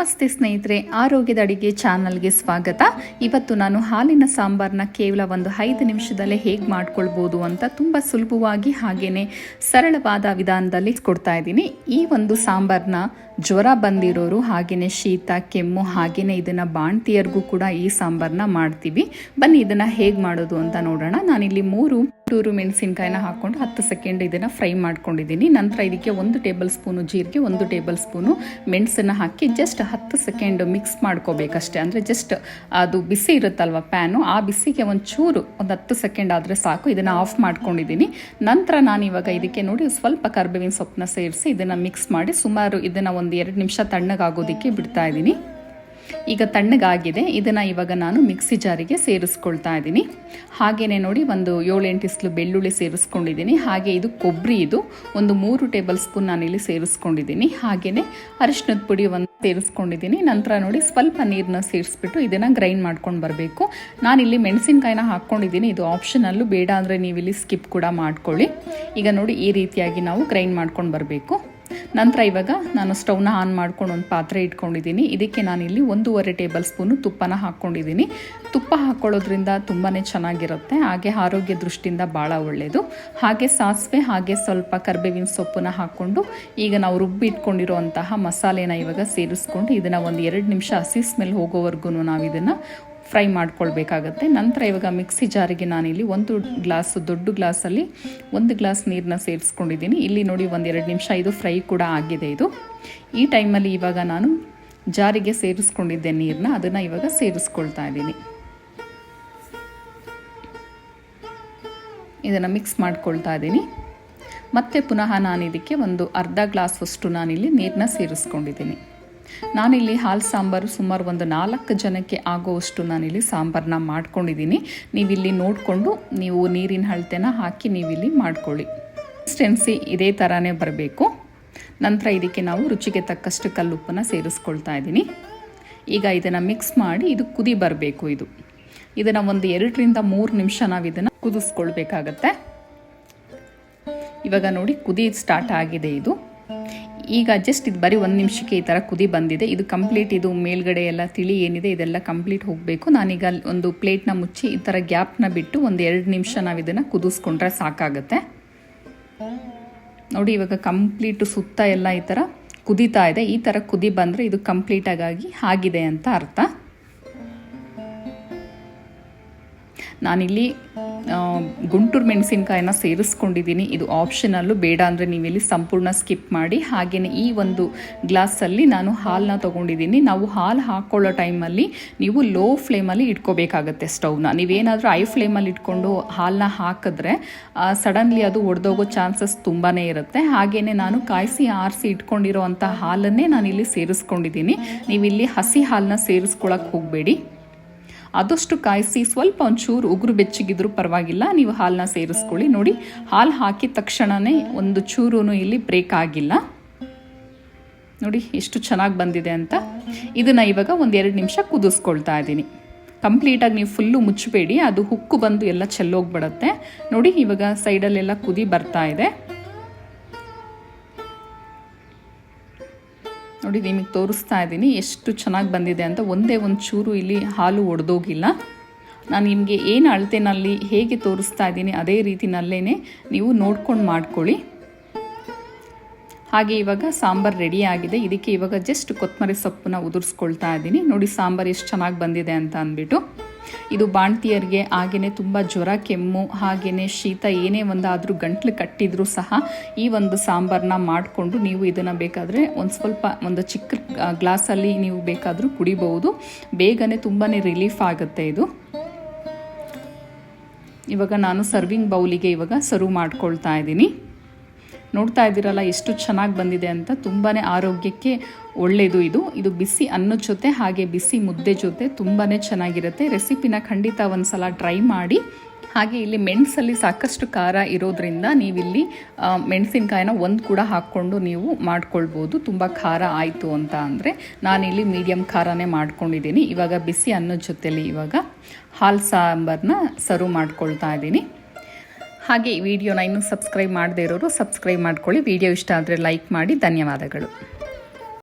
ನಮಸ್ತೆ ಸ್ನೇಹಿತರೆ, ಆರೋಗ್ಯದ ಅಡಿಗೆ ಚಾನಲ್ಗೆ ಸ್ವಾಗತ. ಇವತ್ತು ನಾನು ಹಾಲಿನ ಸಾಂಬಾರನ್ನ ಕೇವಲ ಒಂದು ಐದು ನಿಮಿಷದಲ್ಲೇ ಹೇಗೆ ಮಾಡ್ಕೊಳ್ಬೋದು ಅಂತ ತುಂಬ ಸುಲಭವಾಗಿ ಹಾಗೆಯೇ ಸರಳವಾದ ವಿಧಾನದಲ್ಲಿ ಕೊಡ್ತಾ ಇದ್ದೀನಿ. ಈ ಒಂದು ಸಾಂಬಾರನ್ನ ಜ್ವರ ಬಂದಿರೋರು ಹಾಗೆಯೇ ಶೀತ, ಕೆಮ್ಮು ಹಾಗೆಯೇ ಇದನ್ನು ಬಾಣ್ತಿಯರ್ಗೂ ಕೂಡ ಈ ಸಾಂಬಾರನ್ನ ಮಾಡ್ತೀವಿ. ಬನ್ನಿ ಇದನ್ನು ಹೇಗೆ ಮಾಡೋದು ಅಂತ ನೋಡೋಣ. ನಾನಿಲ್ಲಿ ಮೂರು ಟೂರು ಮೆಣಸಿನ್ಕಾಯಿನ ಹಾಕ್ಕೊಂಡು ಹತ್ತು ಸೆಕೆಂಡ್ ಇದನ್ನು ಫ್ರೈ ಮಾಡ್ಕೊಂಡಿದ್ದೀನಿ. ನಂತರ ಇದಕ್ಕೆ ಒಂದು ಟೇಬಲ್ ಸ್ಪೂನು ಜೀರಿಗೆ, ಒಂದು ಟೇಬಲ್ ಸ್ಪೂನು ಮೆಣಸನ್ನು ಹಾಕಿ ಜಸ್ಟ್ ಹತ್ತು ಸೆಕೆಂಡ್ ಮಿಕ್ಸ್ ಮಾಡ್ಕೋಬೇಕಷ್ಟೇ. ಅಂದರೆ ಜಸ್ಟ್ ಅದು ಬಿಸಿ ಇರುತ್ತಲ್ವ ಪ್ಯಾನು, ಆ ಬಿಸಿಗೆ ಒಂದು ಚೂರು ಒಂದು ಹತ್ತು ಸೆಕೆಂಡ್ ಆದರೆ ಸಾಕು. ಇದನ್ನು ಆಫ್ ಮಾಡ್ಕೊಂಡಿದ್ದೀನಿ. ನಂತರ ನಾನು ಇವಾಗ ಇದಕ್ಕೆ ನೋಡಿ ಸ್ವಲ್ಪ ಕರ್ಬೇವಿನ ಸೊಪ್ಪನ್ನ ಸೇರಿಸಿ ಇದನ್ನು ಮಿಕ್ಸ್ ಮಾಡಿ ಸುಮಾರು ಇದನ್ನು ಒಂದು ಎರಡು ನಿಮಿಷ ತಣ್ಣಗಾಗೋದಕ್ಕೆ ಬಿಡ್ತಾ ಇದ್ದೀನಿ. ಈಗ ತಣ್ಣಗಾಗಿದೆ. ಇದನ್ನು ಇವಾಗ ನಾನು ಮಿಕ್ಸಿ ಜಾರಿಗೆ ಸೇರಿಸ್ಕೊಳ್ತಾ ಇದ್ದೀನಿ. ಹಾಗೆಯೇ ನೋಡಿ ಒಂದು ಏಳೆಂಟು ಇಸ್ಲು ಬೆಳ್ಳುಳ್ಳಿ ಸೇರಿಸ್ಕೊಂಡಿದ್ದೀನಿ. ಹಾಗೆ ಇದು ಕೊಬ್ಬರಿ ಇದು. ಒಂದು ಮೂರು ಟೇಬಲ್ ಸ್ಪೂನ್ ನಾನಿಲ್ಲಿ ಸೇರಿಸ್ಕೊಂಡಿದ್ದೀನಿ. ಹಾಗೆಯೇ ಅರಿಶಿನದ ಪುಡಿ ಒಂದು ಸೇರಿಸ್ಕೊಂಡಿದ್ದೀನಿ. ನಂತರ ನೋಡಿ ಸ್ವಲ್ಪ ನೀರನ್ನ ಸೇರಿಸ್ಬಿಟ್ಟು ಇದನ್ನು ಗ್ರೈಂಡ್ ಮಾಡ್ಕೊಂಡು ಬರಬೇಕು. ನಾನಿಲ್ಲಿ ಮೆಣಸಿನ್ಕಾಯಿನ ಹಾಕ್ಕೊಂಡಿದ್ದೀನಿ ಇದು ಆಪ್ಷನಲ್ಲೂ ಬೇಡ ಅಂದರೆ ನೀವಿಲ್ಲಿ ಸ್ಕಿಪ್ ಕೂಡ ಮಾಡ್ಕೊಳ್ಳಿ. ಈಗ ನೋಡಿ ಈ ರೀತಿಯಾಗಿ ನಾವು ಗ್ರೈಂಡ್ ಮಾಡ್ಕೊಂಡು ಬರಬೇಕು. ನಂತರ ಇವಾಗ ನಾನು ಸ್ಟೌವ್ನ ಆನ್ ಮಾಡ್ಕೊಂಡು ಒಂದು ಪಾತ್ರೆ ಇಟ್ಕೊಂಡಿದ್ದೀನಿ. ಇದಕ್ಕೆ ನಾನಿಲ್ಲಿ ಒಂದೂವರೆ ಟೇಬಲ್ ಸ್ಪೂನು ತುಪ್ಪನ ಹಾಕ್ಕೊಂಡಿದ್ದೀನಿ. ತುಪ್ಪ ಹಾಕ್ಕೊಳ್ಳೋದ್ರಿಂದ ತುಂಬಾ ಚೆನ್ನಾಗಿರುತ್ತೆ. ಹಾಗೆ ಆರೋಗ್ಯ ದೃಷ್ಟಿಯಿಂದ ಭಾಳ ಒಳ್ಳೆಯದು ಹಾಗೆ ಸಾಸಿವೆ, ಹಾಗೆ ಸ್ವಲ್ಪ ಕರ್ಬೇವಿನ ಸೊಪ್ಪನ್ನ ಹಾಕ್ಕೊಂಡು ಈಗ ನಾವು ರುಬ್ಬಿ ಇಟ್ಕೊಂಡಿರುವಂತಹ ಮಸಾಲೆನ ಇವಾಗ ಸೇರಿಸ್ಕೊಂಡು ಇದನ್ನು ಒಂದು ಎರಡು ನಿಮಿಷ ಹಸಿ ಸ್ಮೆಲ್ ಹೋಗೋವರೆಗೂ ನಾವು ಇದನ್ನು ಫ್ರೈ ಮಾಡ್ಕೊಳ್ಬೇಕಾಗತ್ತೆ. ನಂತರ ಇವಾಗ ಮಿಕ್ಸಿ ಜಾರಿಗೆ ನಾನಿಲ್ಲಿ ಒಂದು ಗ್ಲಾಸ್, ದೊಡ್ಡ ಗ್ಲಾಸಲ್ಲಿ ಒಂದು ಗ್ಲಾಸ್ ನೀರನ್ನ ಸೇರಿಸ್ಕೊಂಡಿದ್ದೀನಿ. ಇಲ್ಲಿ ನೋಡಿ ಒಂದೆರಡು ನಿಮಿಷ, ಇದು ಫ್ರೈ ಕೂಡ ಆಗಿದೆ ಇದು. ಈ ಟೈಮಲ್ಲಿ ಇವಾಗ ನಾನು ಜಾರಿಗೆ ಸೇರಿಸ್ಕೊಂಡಿದ್ದೆ ನೀರನ್ನ ಅದನ್ನು ಇವಾಗ ಸೇರಿಸ್ಕೊಳ್ತಾ ಇದ್ದೀನಿ. ಇದನ್ನು ಮಿಕ್ಸ್ ಮಾಡ್ಕೊಳ್ತಾ ಇದ್ದೀನಿ. ಮತ್ತೆ ಪುನಃ ನಾನು ಇದಕ್ಕೆ ಒಂದು ಅರ್ಧ ಗ್ಲಾಸ್ ಅಷ್ಟು ನಾನಿಲ್ಲಿ ನೀರನ್ನ ಸೇರಿಸ್ಕೊಂಡಿದ್ದೀನಿ. ನಾನಿಲ್ಲಿ ಹಾಲು ಸಾಂಬಾರು ಸುಮಾರು ಒಂದು ನಾಲ್ಕು ಜನಕ್ಕೆ ಆಗೋವಷ್ಟು ನಾನಿಲ್ಲಿ ಸಾಂಬಾರನ್ನ ಮಾಡ್ಕೊಂಡಿದ್ದೀನಿ. ನೀವಿಲ್ಲಿ ನೋಡಿಕೊಂಡು ನೀವು ನೀರಿನ ಅಳತೆನ ಹಾಕಿ ನೀವಿಲ್ಲಿ ಮಾಡ್ಕೊಳ್ಳಿ. ಕನ್ಸಿಸ್ಟೆನ್ಸಿ ಇದೇ ಥರನೇ ಬರಬೇಕು. ನಂತರ ಇದಕ್ಕೆ ನಾವು ರುಚಿಗೆ ತಕ್ಕಷ್ಟು ಕಲ್ಲುಪ್ಪನ್ನು ಸೇರಿಸ್ಕೊಳ್ತಾ ಇದ್ದೀನಿ. ಈಗ ಇದನ್ನು ಮಿಕ್ಸ್ ಮಾಡಿ ಇದು ಕುದಿ ಬರಬೇಕು ಇದು. ಇದನ್ನು ಒಂದು ಎರಡರಿಂದ ಮೂರು ನಿಮಿಷ ನಾವು ಇದನ್ನು ಕುದಿಸ್ಕೊಳ್ಬೇಕಾಗತ್ತೆ. ಇವಾಗ ನೋಡಿ ಕುದಿ ಸ್ಟಾರ್ಟ್ ಆಗಿದೆ ಇದು. ಈಗ ಜಸ್ಟ್ ಇದು ಬರೀ ಒಂದು ನಿಮಿಷಕ್ಕೆ ಈ ಥರ ಕುದಿ ಬಂದಿದೆ. ಇದು ಕಂಪ್ಲೀಟ್ ಇದು ಮೇಲ್ಗಡೆ ಎಲ್ಲ ತಿಳಿ ಏನಿದೆ ಇದೆಲ್ಲ ಕಂಪ್ಲೀಟ್ ಹೋಗಬೇಕು. ನಾನೀಗ ಒಂದು ಪ್ಲೇಟ್ನ ಮುಚ್ಚಿ ಈ ಥರ ಗ್ಯಾಪ್ನ ಬಿಟ್ಟು ಒಂದು ಎರಡು ನಿಮಿಷ ನಾವು ಇದನ್ನು ಕುದಿಸ್ಕೊಂಡ್ರೆ ಸಾಕಾಗುತ್ತೆ. ನೋಡಿ ಇವಾಗ ಕಂಪ್ಲೀಟು ಸುತ್ತ ಎಲ್ಲ ಈ ಥರ ಕುದೀತಾ ಇದೆ. ಈ ಥರ ಕುದಿ ಬಂದರೆ ಇದು ಕಂಪ್ಲೀಟಾಗಿ ಆಗಿದೆ ಅಂತ ಅರ್ಥ. ನಾನಿಲ್ಲಿ ಗುಂಟೂರು ಮೆಣಸಿನ್ಕಾಯಿನ ಸೇರಿಸ್ಕೊಂಡಿದ್ದೀನಿ. ಇದು ಆಪ್ಷನಲ್ಲು ಬೇಡ ಅಂದರೆ ನೀವಿಲ್ಲಿ ಸಂಪೂರ್ಣ ಸ್ಕಿಪ್ ಮಾಡಿ. ಹಾಗೆಯೇ ಈ ಒಂದು ಗ್ಲಾಸಲ್ಲಿ ನಾನು ಹಾಲನ್ನ ತೊಗೊಂಡಿದ್ದೀನಿ. ನಾವು ಹಾಲು ಹಾಕ್ಕೊಳ್ಳೋ ಟೈಮಲ್ಲಿ ನೀವು ಲೋ ಫ್ಲೇಮಲ್ಲಿ ಇಟ್ಕೋಬೇಕಾಗತ್ತೆ ಸ್ಟೌವ್ನ ನೀವೇನಾದರೂ ಐ ಫ್ಲೇಮಲ್ಲಿ ಇಟ್ಕೊಂಡು ಹಾಲನ್ನ ಹಾಕಿದ್ರೆ ಸಡನ್ಲಿ ಅದು ಒಡೆದೋಗೋ ಚಾನ್ಸಸ್ ತುಂಬಾ ಇರುತ್ತೆ. ಹಾಗೆಯೇ ನಾನು ಕಾಯಿಸಿ, ಆರಿಸಿ ಇಟ್ಕೊಂಡಿರೋ ಅಂಥ ಹಾಲನ್ನೇ ನಾನಿಲ್ಲಿ ಸೇರಿಸ್ಕೊಂಡಿದ್ದೀನಿ. ನೀವಿಲ್ಲಿ ಹಸಿ ಹಾಲನ್ನ ಸೇರಿಸ್ಕೊಳಕ್ಕೆ ಹೋಗಬೇಡಿ. ಆದಷ್ಟು ಕಾಯಿಸಿ ಸ್ವಲ್ಪ ಒಂಚೂರು ಉಗುರು ಬೆಚ್ಚಗಿದ್ರೂ ಪರವಾಗಿಲ್ಲ. ನೀವು ಹಾಲನ್ನ ಸೇರಿಸ್ಕೊಳ್ಳಿ. ನೋಡಿ, ಹಾಲು ಹಾಕಿದ ತಕ್ಷಣವೇ ಒಂದು ಚೂರು ಇಲ್ಲಿ ಬ್ರೇಕ್ ಆಗಿಲ್ಲ. ನೋಡಿ, ಎಷ್ಟು ಚೆನ್ನಾಗಿ ಬಂದಿದೆ ಅಂತ. ಇದನ್ನು ಇವಾಗ ಒಂದು ಎರಡು ನಿಮಿಷ ಕುದಿಸ್ಕೊಳ್ತಾ ಇದ್ದೀನಿ. ಕಂಪ್ಲೀಟಾಗಿ ನೀವು ಫುಲ್ಲು ಮುಚ್ಚಬೇಡಿ ಅದು ಹುಕ್ಕು ಬಂದು ಎಲ್ಲ ಚೆಲ್ಲೋಗ್ಬಿಡತ್ತೆ. ನೋಡಿ, ಇವಾಗ ಸೈಡಲ್ಲೆಲ್ಲ ಕುದಿ ಬರ್ತಾ ಇದೆ. ನೋಡಿ ನಿಮಗೆ ತೋರಿಸ್ತಾ ಇದ್ದೀನಿ. ಎಷ್ಟು ಚೆನ್ನಾಗಿ ಬಂದಿದೆ ಅಂತ ಒಂದೇ ಒಂದು ಚೂರು ಇಲ್ಲಿ ಹಾಲು ಒಡೆದೋಗಿಲ್ಲ. ನಾನು ನಿಮಗೆ ಏನು ಅಳತೆನಲ್ಲಿ ಹೇಗೆ ತೋರಿಸ್ತಾ ಇದ್ದೀನಿ ಅದೇ ರೀತಿನಲ್ಲೇ ನೀವು ನೋಡ್ಕೊಂಡು ಮಾಡ್ಕೊಳ್ಳಿ. ಹಾಗೆ ಇವಾಗ ಸಾಂಬಾರು ರೆಡಿ ಆಗಿದೆ. ಇದಕ್ಕೆ ಇವಾಗ ಜಸ್ಟ್ ಕೊತ್ತಂಬರಿ ಸೊಪ್ಪನ್ನ ಉದುರಿಸ್ಕೊಳ್ತಾ ಇದ್ದೀನಿ. ನೋಡಿ ಸಾಂಬಾರು ಎಷ್ಟು ಚೆನ್ನಾಗಿ ಬಂದಿದೆ ಅಂತ ಅಂದ್ಬಿಟ್ಟು. ಇದು ಬಾಣ್ತಿಯರಿಗೆ ಹಾಗೆಯೇ ತುಂಬ ಜ್ವರ, ಕೆಮ್ಮು ಹಾಗೆಯೇ ಶೀತ, ಏನೇ ಒಂದಾದರೂ ಗಂಟ್ಲು ಕಟ್ಟಿದರೂ ಸಹ ಈ ಒಂದು ಸಾಂಬಾರನ್ನ ಮಾಡಿಕೊಂಡು ನೀವು ಇದನ್ನು ಬೇಕಾದರೆ ಒಂದು ಸ್ವಲ್ಪ ಒಂದು ಚಿಕ್ಕ ಗ್ಲಾಸಲ್ಲಿ ನೀವು ಬೇಕಾದರೂ ಕುಡಿಬಹುದು. ಬೇಗನೆ ತುಂಬಾ ರಿಲೀಫ್ ಆಗುತ್ತೆ ಇದು. ಇವಾಗ ನಾನು ಸರ್ವಿಂಗ್ ಬೌಲಿಗೆ ಇವಾಗ ಸರ್ವ್ ಮಾಡ್ಕೊಳ್ತಾ ಇದ್ದೀನಿ. ನೋಡ್ತಾ ಇದ್ದೀರಲ್ಲ ಎಷ್ಟು ಚೆನ್ನಾಗಿ ಬಂದಿದೆ ಅಂತ ತುಂಬಾ ಆರೋಗ್ಯಕ್ಕೆ ಒಳ್ಳೆಯದು ಇದು. ಇದು ಬಿಸಿ ಅನ್ನದ ಜೊತೆ, ಹಾಗೆ ಬಿಸಿ ಮುದ್ದೆ ಜೊತೆ ತುಂಬಾ ಚೆನ್ನಾಗಿರುತ್ತೆ. ರೆಸಿಪಿನ ಖಂಡಿತ ಒಂದು ಸಲ ಟ್ರೈ ಮಾಡಿ. ಹಾಗೆ ಇಲ್ಲಿ ಮೆಣಸಲ್ಲಿ ಸಾಕಷ್ಟು ಖಾರ ಇರೋದ್ರಿಂದ ನೀವಿಲ್ಲಿ ಮೆಣಸಿನಕಾಯಿನ ಒಂದು ಕೂಡ ಹಾಕ್ಕೊಂಡು ನೀವು ಮಾಡ್ಕೊಳ್ಬೋದು. ತುಂಬ ಖಾರ ಆಯಿತು ಅಂತ ಅಂದರೆ ನಾನಿಲ್ಲಿ ಮೀಡಿಯಮ್ ಖಾರನೇ ಮಾಡ್ಕೊಂಡಿದ್ದೀನಿ. ಇವಾಗ ಬಿಸಿ ಅನ್ನದ ಜೊತೆಯಲ್ಲಿ ಇವಾಗ ಹಾಲು ಸಾಂಬಾರನ್ನ ಸರ್ವ್ ಮಾಡ್ಕೊಳ್ತಾ ಇದ್ದೀನಿ. ಹಾಗೆ ಈ ವಿಡಿಯೋನ ಇನ್ನೂ ಸಬ್ಸ್ಕ್ರೈಬ್ ಮಾಡದೇ ಇರೋರು ಸಬ್ಸ್ಕ್ರೈಬ್ ಮಾಡ್ಕೊಳ್ಳಿ. ವಿಡಿಯೋ ಇಷ್ಟ ಆದರೆ ಲೈಕ್ ಮಾಡಿ. ಧನ್ಯವಾದಗಳು.